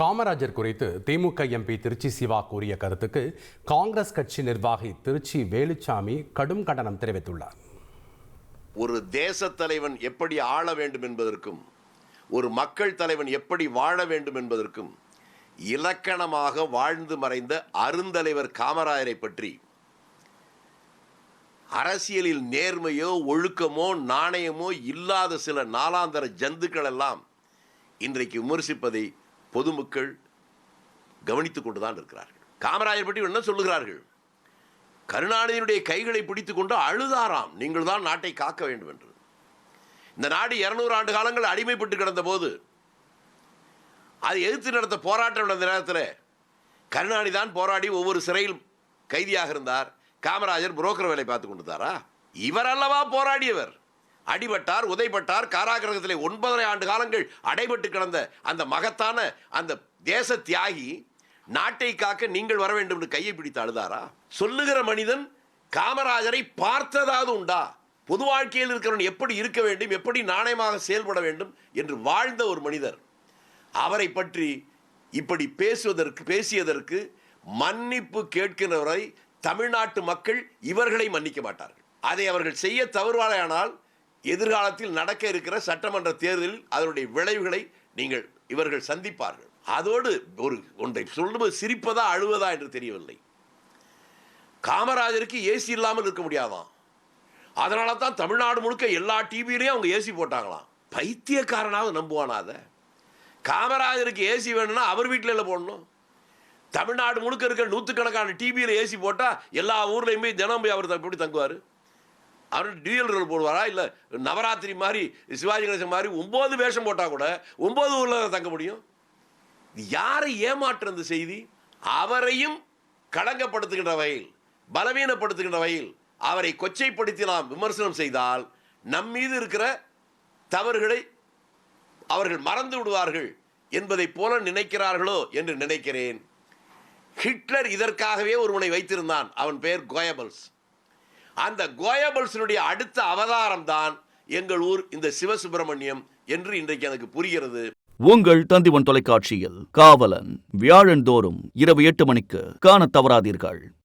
காமராஜர் குறித்து திமுக எம்பி திருச்சி சிவா கூறிய கருத்துக்கு காங்கிரஸ் கட்சி நிர்வாகி திருச்சி வேலுச்சாமி கடும் கண்டனம் தெரிவித்துள்ளார். ஒரு தேச தலைவன் எப்படி ஆள வேண்டும் என்பதற்கும் ஒரு மக்கள் தலைவன் எப்படி வாழ வேண்டும் என்பதற்கும் இலக்கணமாக வாழ்ந்து மறைந்த அருந்தலைவர் காமராஜரை பற்றி அரசியலில் நேர்மையோ ஒழுக்கமோ நாணயமோ இல்லாத சில நாளாந்தர ஜந்துக்கள் எல்லாம் இன்றைக்கு விமர்சிப்பதை பொதுமக்கள் கவனித்துக் கொண்டுதான் இருக்கிறார்கள். காமராஜர் பற்றி என்ன சொல்லுகிறார்கள்? கருணாநிதியினுடைய கைகளை பிடித்துக் கொண்டு அழுதாராம். நீங்கள் தான் நாட்டை காக்க வேண்டும் என்று. இந்த நாடு இருநூறு ஆண்டு காலங்கள் அடிமைப்பட்டு கிடந்த போது அதை எதிர்த்து நடந்த போராட்டம் நடந்த நேரத்தில் கருணாநிதி தான் போராடி ஒவ்வொரு சிறையில் கைதியாக இருந்தார். காமராஜர் புரோக்கர் வேலை பார்த்து கொண்டிருந்தாரா? இவர் அல்லவா போராடியவர்? அடிபட்டார் உதைப்பட்டார் காராகிரகத்திலே ஒன்பதரை ஆண்டு காலங்கள் அடைபட்டு கிடந்த அந்த மகத்தான அந்த தேச தியாகி நாட்டை காக்க நீங்கள் வர வேண்டும் என்று கையை பிடித்து அழுதாரா? சொல்லுகிற மனிதன் காமராஜரை பார்த்ததாவது உண்டா? பொது வாழ்க்கையில் இருக்கிறவன் எப்படி இருக்க வேண்டும் எப்படி நாணயமாக செயல்பட வேண்டும் என்று வாழ்ந்த ஒரு மனிதர். அவரை பற்றி இப்படி பேசுவதற்கு பேசியதற்கு மன்னிப்பு கேட்கிறவரை தமிழ்நாட்டு மக்கள் இவர்களை மன்னிக்க மாட்டார்கள். அதை அவர்கள் செய்ய தவறுவாரானால் எதிர்காலத்தில் நடக்க இருக்கிற சட்டமன்ற தேர்தலில் அதனுடைய விளைவுகளை நீங்கள் இவர்கள் சந்திப்பார்கள். அதோடு ஒரு ஒன்றை சொல்லும்போது சிரிப்பதா அழுவதா என்று தெரியவில்லை. காமராஜருக்கு ஏசி இல்லாமல் இருக்க முடியாதாம் அதனால தான் தமிழ்நாடு முழுக்க எல்லா டிவிலையும் அவங்க ஏசி போட்டாங்களாம். பைத்தியக்காரனாவது நம்புவானா அதை? காமராஜருக்கு ஏசி வேணும்னா அவர் வீட்டில் இல்லை போடணும். தமிழ்நாடு முழுக்க இருக்கிற நூற்றுக்கணக்கான டிவியில் ஏசி போட்டால் எல்லா ஊர்லேயுமே தினம் போய் அவர் எப்படி தங்குவார். அவர் டியூயல் ரோல் போடுவாரா? இல்லை நவராத்திரி மாதிரி சிவாஜி கணேசன் மாதிரி ஒம்பது வேஷம் போட்டால் கூட ஒம்பது ஊரில் தங்க முடியும்? யாரை ஏமாற்று அந்த செய்தி? அவரையும் களங்கப்படுத்துகின்ற வகையில் பலவீனப்படுத்துகின்ற வகையில் அவரை கொச்சைப்படுத்தி நாம் விமர்சனம் செய்தால் நம் மீது இருக்கிற தவறுகளை அவர்கள் மறந்து விடுவார்கள் என்பதைப் போல நினைக்கிறார்களோ என்று நினைக்கிறேன். ஹிட்லர் இதற்காகவே ஒருவனை வைத்திருந்தான். அவன் பெயர் கோயபல்ஸ். அந்த கோயபல்ஸினுடைய அடுத்த அவதாரம் தான் எங்கள் ஊர் இந்த சிவசுப்பிரமணியம் என்று இன்றைக்கு எனக்கு புரிகிறது. உங்கள் தந்திவன் தொலைக்காட்சியில் காவலன் வியாழந்தோறும் இரவு எட்டு மணிக்கு காணத் தவறாதீர்கள்.